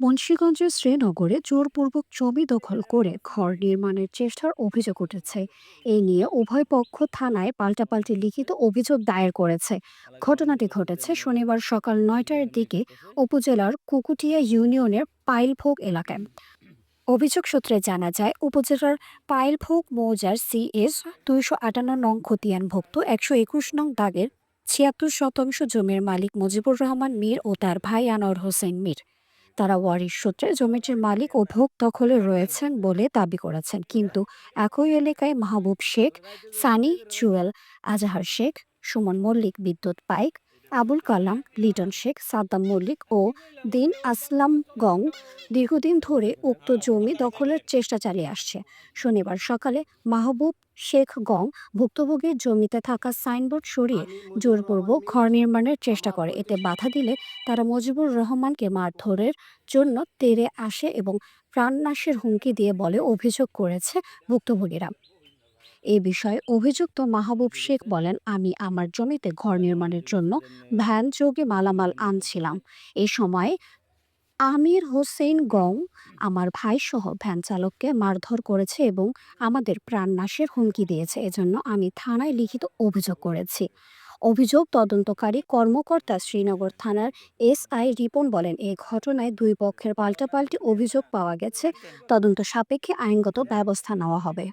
মুন্সিগঞ্জের শ্রীনগরে জোরপূর্বক জমি দখল করে ঘর নির্মাণের চেষ্টার অভিযোগ উঠেছে। এই নিয়ে উভয় পক্ষ থানায় পাল্টাপাল্টি লিখিত অভিযোগ দায়ের করেছে। ঘটনাটি ঘটেছে শনিবার সকাল নয়টার দিকে উপজেলার কুকুটিয়া ইউনিয়নের পাইলভোগ এলাকায়। অভিযোগ সূত্রে জানা যায়, উপজেলার পাইলভোগ মৌজার সিএস দুইশো আটান্ন নং খতিয়ানভুক্ত একশো একুশ নং দাগের ছিয়াত্তর শতাংশ জমির মালিক মুজিবুর রহমান মীর ও তার ভাই আনোয়ার হোসেন মীর। তারা ওয়ারিশ সূত্রে জমিটির মালিক ও ভোগ দখলে রয়েছেন বলে দাবি করেছেন। কিন্তু একই এলাকায় মাহবুব শেখ, সানি জুয়েল আজাহার শেখ, সুমন মল্লিক, বিদ্যুৎ পাইক আবুল কালাম, লিটন শেখ, সাদ্দাম মল্লিক ও দিন আসলাম গং দীর্ঘদিন ধরে উক্ত জমি দখলের চেষ্টা চালিয়ে আসছে। শনিবার সকালে মাহবুব শেখ গং ভুক্তভোগীর জমিতে থাকা সাইনবোর্ড সরিয়ে জোরপূর্বক ঘর নির্মাণের চেষ্টা করে। এতে বাধা দিলে তারা মুজিবুর রহমানকে মারধরের জন্য তেড়ে আসে এবং প্রাণনাশের হুমকি দিয়ে বলে অভিযোগ করেছে ভুক্তভোগীরা। এ বিষয়ে অভিযুক্ত মাহবুব শেখ বলেন, আমি আমার জমিতে ঘর নির্মাণের জন্য ভ্যান যোগে মালামাল আনছিলাম। এ সময় আমির হোসেন গং, আমার ভাই সহ ভ্যান চালককে মারধর করেছে এবং আমাদের প্রাণনাশের হুমকি দিয়েছে। এজন্য আমি থানায় লিখিত অভিযোগ করেছি। অভিযোগ তদন্তকারী কর্মকর্তা শ্রীনগর থানার এসআই রিপন বলেন এই ঘটনায় দুই পক্ষের পাল্টাপাল্টি অভিযোগ পাওয়া গেছে। তদন্ত সাপেক্ষে আইনগত ব্যবস্থা নেওয়া হবে।